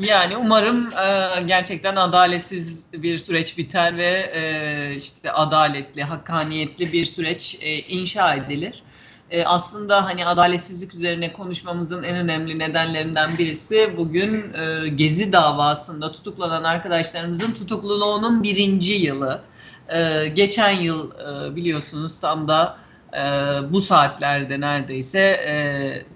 Yani umarım e, gerçekten adaletsiz bir süreç biter ve e, işte adaletli, hakkaniyetli bir süreç e, inşa edilir. E, aslında hani adaletsizlik üzerine konuşmamızın en önemli nedenlerinden birisi bugün e, Gezi davasında tutuklanan arkadaşlarımızın tutukluluğunun birinci yılı. E, geçen yıl e, biliyorsunuz tam da e, bu saatlerde neredeyse e,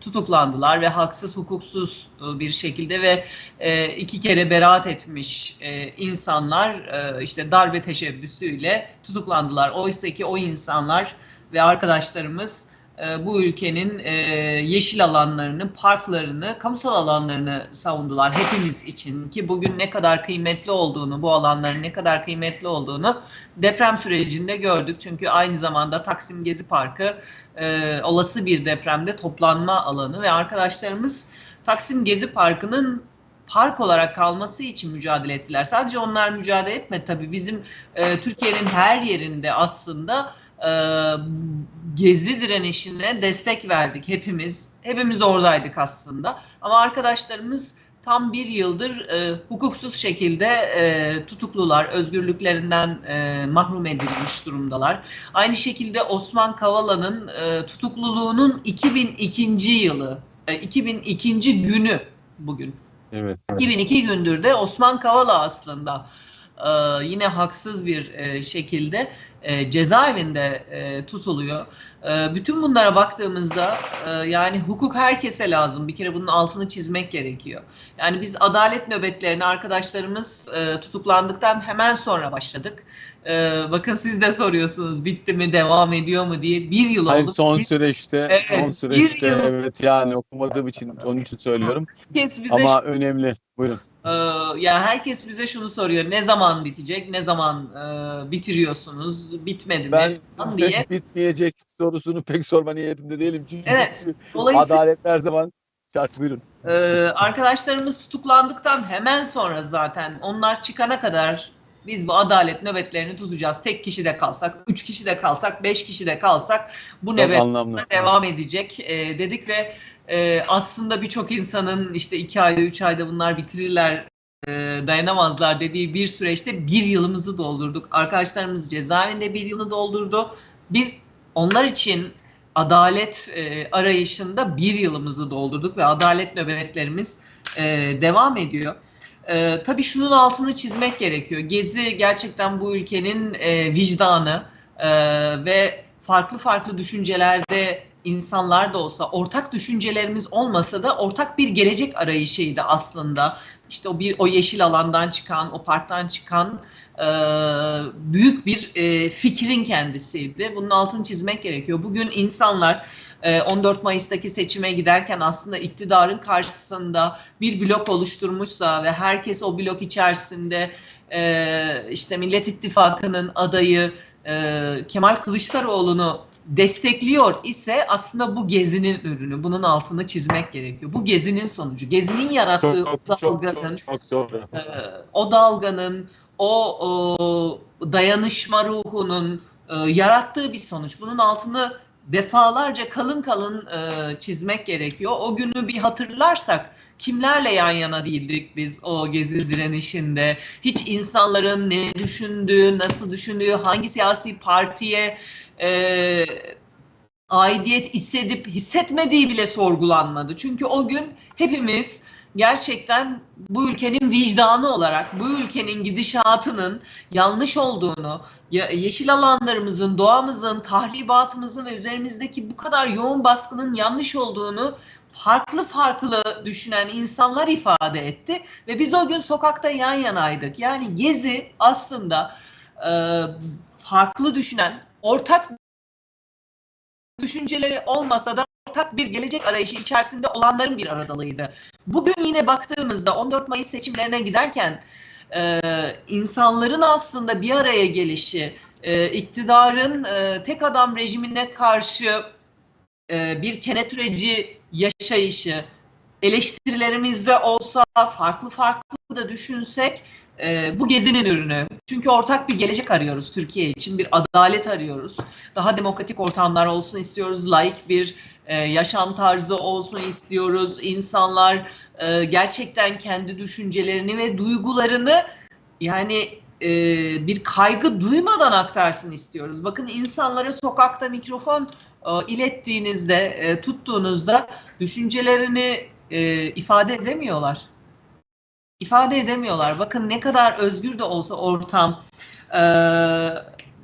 tutuklandılar ve haksız hukuksuz e, bir şekilde ve e, iki kere beraat etmiş e, insanlar e, işte darbe teşebbüsüyle tutuklandılar. Oysa ki o insanlar ve arkadaşlarımız e, bu ülkenin e, yeşil alanlarını, parklarını, kamusal alanlarını savundular hepimiz için ki bugün ne kadar kıymetli olduğunu, bu alanların ne kadar kıymetli olduğunu deprem sürecinde gördük. Çünkü aynı zamanda Taksim Gezi Parkı e, olası bir depremde toplanma alanı ve arkadaşlarımız Taksim Gezi Parkı'nın park olarak kalması için mücadele ettiler. Sadece onlar mücadele etmedi tabii. Bizim e, Türkiye'nin her yerinde aslında e, gezi direnişine destek verdik hepimiz. Hepimiz oradaydık aslında. Ama arkadaşlarımız tam bir yıldır e, hukuksuz şekilde e, tutuklular, özgürlüklerinden e, mahrum edilmiş durumdalar. Aynı şekilde Osman Kavala'nın e, tutukluluğunun 2002. yılı, e, 2002. günü bugün. Evet. 2002 gündür de Osman Kavala aslında e, yine haksız bir e, şekilde e, cezaevinde e, tutuluyor. E, bütün bunlara baktığımızda e, yani hukuk herkese lazım. Bir kere bunun altını çizmek gerekiyor. Yani biz adalet nöbetlerine arkadaşlarımız e, tutuklandıktan hemen sonra başladık. E, bakın siz de soruyorsunuz bitti mi devam ediyor mu diye bir yıl Hayır oldu. son Bir süreçte Evet, son süreçte yıl- evet yani okumadığım için onun için söylüyorum. Ama önemli. Buyurun. Ee, ya herkes bize şunu soruyor. Ne zaman bitecek? Ne zaman e, bitiriyorsunuz? Bitmedi Ben mi? Falan diye. bitmeyecek sorusunu pek sorma niyetinde değilim çünkü Evet. Dolayısıyla adalet her zaman şart. Buyurun. e, arkadaşlarımız tutuklandıktan hemen sonra zaten onlar çıkana kadar biz bu adalet nöbetlerini tutacağız. Tek kişi de kalsak, üç kişi de kalsak, beş kişi de kalsak bu nöbet devam edecek e, dedik ve e, aslında birçok insanın işte iki ayda, üç ayda bunlar bitirirler, e, dayanamazlar dediği bir süreçte bir yılımızı doldurduk. Arkadaşlarımız cezaevinde bir yılı doldurdu. Biz onlar için adalet e, arayışında bir yılımızı doldurduk ve adalet nöbetlerimiz e, devam ediyor. E, tabii şunun altını çizmek gerekiyor. Gezi gerçekten bu ülkenin e, vicdanı e, ve farklı farklı düşüncelerde insanlar da olsa ortak düşüncelerimiz olmasa da ortak bir gelecek arayışıydı aslında. İşte o bir o yeşil alandan çıkan, o parktan çıkan e, büyük bir e, fikrin kendisiydi. Bunun altını çizmek gerekiyor. Bugün insanlar e, 14 Mayıs'taki seçime giderken aslında iktidarın karşısında bir blok oluşturmuşsa ve herkes o blok içerisinde e, işte Millet İttifakı'nın adayı e, Kemal Kılıçdaroğlu'nu destekliyor ise aslında bu gezinin ürünü. Bunun altını çizmek gerekiyor. Bu gezinin sonucu. Gezinin yarattığı Çok o çok çok dalganın, çok çok doğru. e, o dalganın, o, o dayanışma ruhunun e, yarattığı bir sonuç. Bunun altını defalarca kalın kalın e, çizmek gerekiyor. O günü bir hatırlarsak kimlerle yan yana değildik biz o gezi direnişinde? Hiç insanların ne düşündüğü, nasıl düşündüğü, hangi siyasi partiye e, aidiyet hissedip hissetmediği bile sorgulanmadı. Çünkü o gün hepimiz gerçekten bu ülkenin vicdanı olarak bu ülkenin gidişatının yanlış olduğunu, yeşil alanlarımızın, doğamızın, tahribatımızın ve üzerimizdeki bu kadar yoğun baskının yanlış olduğunu farklı farklı düşünen insanlar ifade etti ve biz o gün sokakta yan yanaydık. Yani Gezi aslında e, farklı düşünen, ortak düşünceleri olmasa da ortak bir gelecek arayışı içerisinde olanların bir aradalığıydı. Bugün yine baktığımızda 14 Mayıs seçimlerine giderken e, insanların aslında bir araya gelişi, e, iktidarın e, tek adam rejimine karşı e, bir kenetreci yaşayışı, eleştirilerimizde olsa, farklı farklı da düşünsek e, bu gezinin ürünü. Çünkü ortak bir gelecek arıyoruz Türkiye için. Bir adalet arıyoruz. Daha demokratik ortamlar olsun istiyoruz. Laik bir e, yaşam tarzı olsun istiyoruz. İnsanlar e, gerçekten kendi düşüncelerini ve duygularını yani e, bir kaygı duymadan aktarsın istiyoruz. Bakın insanlara sokakta mikrofon e, ilettiğinizde, e, tuttuğunuzda düşüncelerini e, ifade edemiyorlar. İfade edemiyorlar. Bakın ne kadar özgür de olsa ortam, e,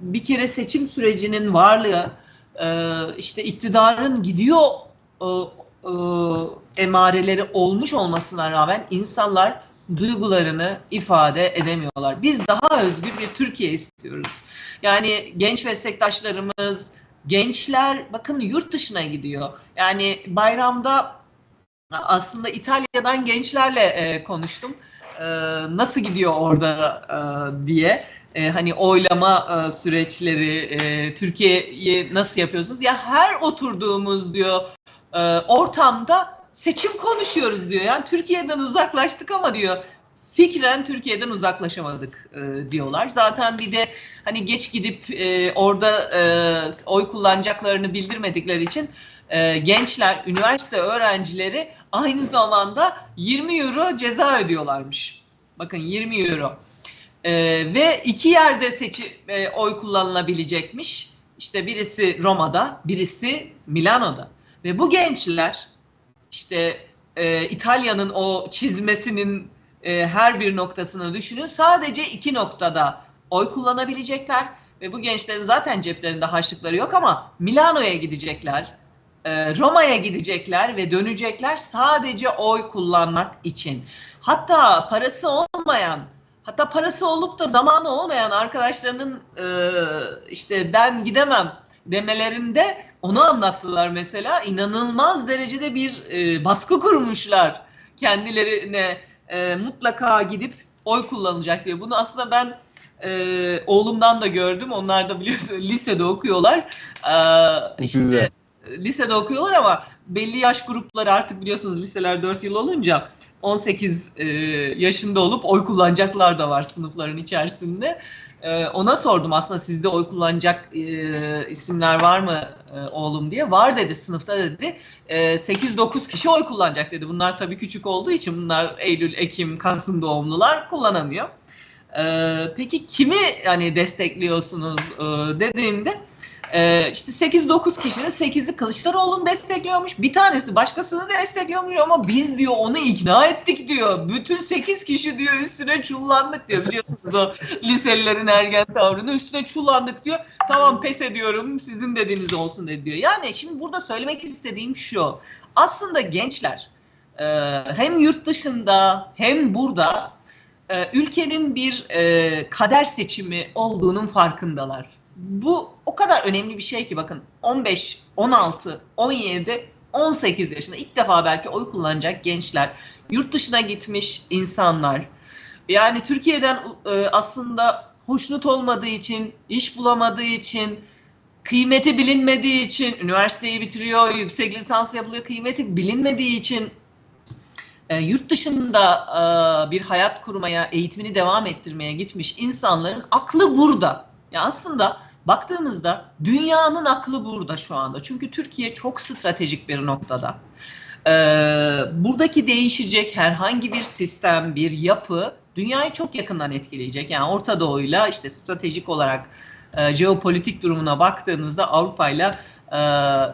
bir kere seçim sürecinin varlığı, e, işte iktidarın gidiyor e, e, emareleri olmuş olmasına rağmen insanlar duygularını ifade edemiyorlar. Biz daha özgür bir Türkiye istiyoruz. Yani genç meslektaşlarımız, gençler bakın yurt dışına gidiyor. Yani bayramda aslında İtalya'dan gençlerle e, konuştum. E, nasıl gidiyor orada e, diye. E, hani oylama e, süreçleri, e, Türkiye'yi nasıl yapıyorsunuz? Ya her oturduğumuz diyor e, ortamda seçim konuşuyoruz diyor. Yani Türkiye'den uzaklaştık ama diyor fikren Türkiye'den uzaklaşamadık e, diyorlar. Zaten bir de hani geç gidip e, orada e, oy kullanacaklarını bildirmedikleri için e, gençler, üniversite öğrencileri aynı zamanda 20 euro ceza ödüyorlarmış. Bakın 20 euro. E, ve iki yerde seçi e, oy kullanılabilecekmiş. İşte birisi Roma'da, birisi Milano'da. Ve bu gençler işte e, İtalya'nın o çizmesinin e, her bir noktasını düşünün. Sadece iki noktada oy kullanabilecekler ve bu gençlerin zaten ceplerinde harçlıkları yok ama Milano'ya gidecekler, Roma'ya gidecekler ve dönecekler sadece oy kullanmak için. Hatta parası olmayan, hatta parası olup da zamanı olmayan arkadaşlarının e, işte ben gidemem demelerinde onu anlattılar mesela. İnanılmaz derecede bir e, baskı kurmuşlar kendilerine e, mutlaka gidip oy kullanacak diye. Bunu aslında ben e, oğlumdan da gördüm. Onlar da biliyorsunuz lisede okuyorlar. E, işte, lisede okuyorlar ama belli yaş grupları artık biliyorsunuz liseler 4 yıl olunca 18 e, yaşında olup oy kullanacaklar da var sınıfların içerisinde. E, ona sordum aslında sizde oy kullanacak e, isimler var mı e, oğlum diye. Var dedi sınıfta dedi. E, 8-9 kişi oy kullanacak dedi. Bunlar tabii küçük olduğu için bunlar Eylül, Ekim, Kasım doğumlular kullanamıyor. E, peki kimi hani destekliyorsunuz e, dediğimde ee, işte 8-9 kişinin 8'i Kılıçdaroğlu'nu destekliyormuş. Bir tanesi başkasını destekliyormuş ama biz diyor onu ikna ettik diyor. Bütün 8 kişi diyor üstüne çullandık diyor. Biliyorsunuz o liselilerin ergen tavrını üstüne çullandık diyor. Tamam pes ediyorum sizin dediğiniz olsun dedi diyor. Yani şimdi burada söylemek istediğim şu. Aslında gençler e, hem yurt dışında hem burada e, ülkenin bir e, kader seçimi olduğunun farkındalar bu o kadar önemli bir şey ki bakın 15, 16, 17, 18 yaşında ilk defa belki oy kullanacak gençler, yurt dışına gitmiş insanlar. Yani Türkiye'den e, aslında hoşnut olmadığı için, iş bulamadığı için, kıymeti bilinmediği için üniversiteyi bitiriyor, yüksek lisans yapılıyor, kıymeti bilinmediği için e, yurt dışında e, bir hayat kurmaya, eğitimini devam ettirmeye gitmiş insanların aklı burada. Ya aslında baktığımızda dünyanın aklı burada şu anda. Çünkü Türkiye çok stratejik bir noktada. Ee, buradaki değişecek herhangi bir sistem, bir yapı dünyayı çok yakından etkileyecek. Yani Orta Doğu'yla işte stratejik olarak e, jeopolitik durumuna baktığımızda Avrupa ile e,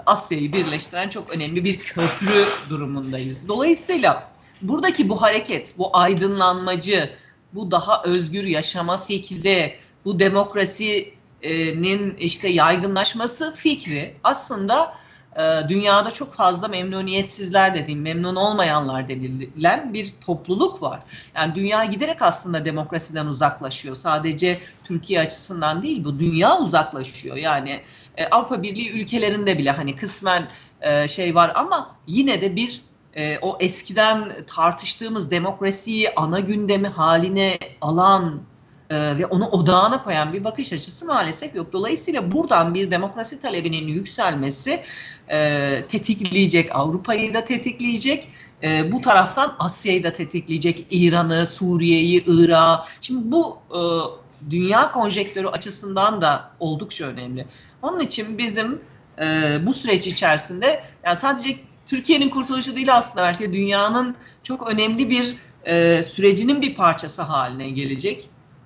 Asya'yı birleştiren çok önemli bir köprü durumundayız. Dolayısıyla buradaki bu hareket, bu aydınlanmacı, bu daha özgür yaşama fikri, bu demokrasinin işte yaygınlaşması fikri aslında e, dünyada çok fazla memnuniyetsizler dediğim, memnun olmayanlar denilen bir topluluk var. Yani dünya giderek aslında demokrasiden uzaklaşıyor. Sadece Türkiye açısından değil bu dünya uzaklaşıyor. Yani e, Avrupa Birliği ülkelerinde bile hani kısmen e, şey var ama yine de bir e, o eskiden tartıştığımız demokrasiyi ana gündemi haline alan e, ve onu odağına koyan bir bakış açısı maalesef yok. Dolayısıyla buradan bir demokrasi talebinin yükselmesi e, tetikleyecek, Avrupa'yı da tetikleyecek, e, bu taraftan Asya'yı da tetikleyecek, İran'ı, Suriye'yi, Irak'ı. Şimdi bu e, dünya konjektörü açısından da oldukça önemli. Onun için bizim e, bu süreç içerisinde yani sadece Türkiye'nin kurtuluşu değil aslında belki dünyanın çok önemli bir e, sürecinin bir parçası haline gelecek.